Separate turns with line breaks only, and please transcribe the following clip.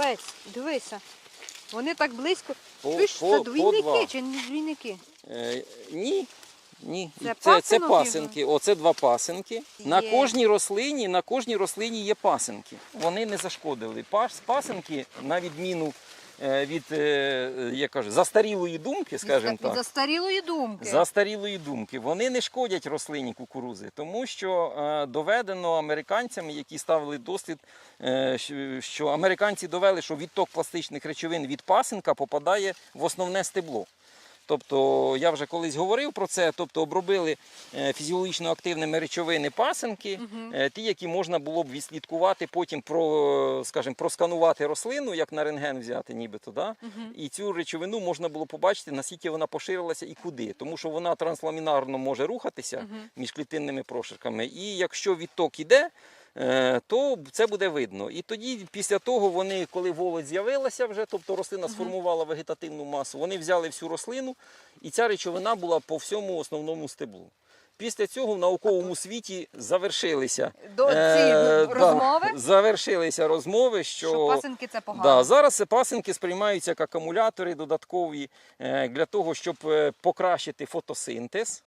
Капець, дивися. Вони так близько.
По-
Чуєш,
по-
це
по
двійники
два.
чи не двійники?
Е, ні. Ні,
Це
це, це,
пасинок
пасинки. Оце два пасинки. На
Є.
кожній рослині, на кожній рослині є пасинки. Вони не зашкодили. Пас, пасинки, на відміну від як я кажу, застарілої думки, скажімо
Від
так.
застарілої думки.
Застарілої думки, вони не шкодять рослині кукурузи, тому що е, доведено американцями, які ставили дослід, е, що- що американці довели, що відток пластичних речовин від пасинка попадає в основне стебло. Тобто я вже колись говорив про це, тобто обробили е, фізіологічно активними речовини пасинки, е, ті, які можна було б відслідкувати, потім про, скажімо, просканувати рослину, як на рентген взяти, нібито. Да? І цю речовину можна було побачити, наскільки вона поширилася і куди. Тому що вона трансламінарно може рухатися між клітинними прошарками. І якщо відток іде, то це буде видно. І тоді, після того, вони, коли володь з'явилася вже, тобто рослина сформувала вегетативну масу, вони взяли всю рослину, і ця речовина була по всьому основному стеблу. Після цього в науковому світі завершилися
До
е,
цієї
да,
розмови,
завершилися розмови, що,
що пасинки це погано.
Да, зараз пасинки сприймаються як акумулятори додаткові е, для того, щоб е, покращити фотосинтез.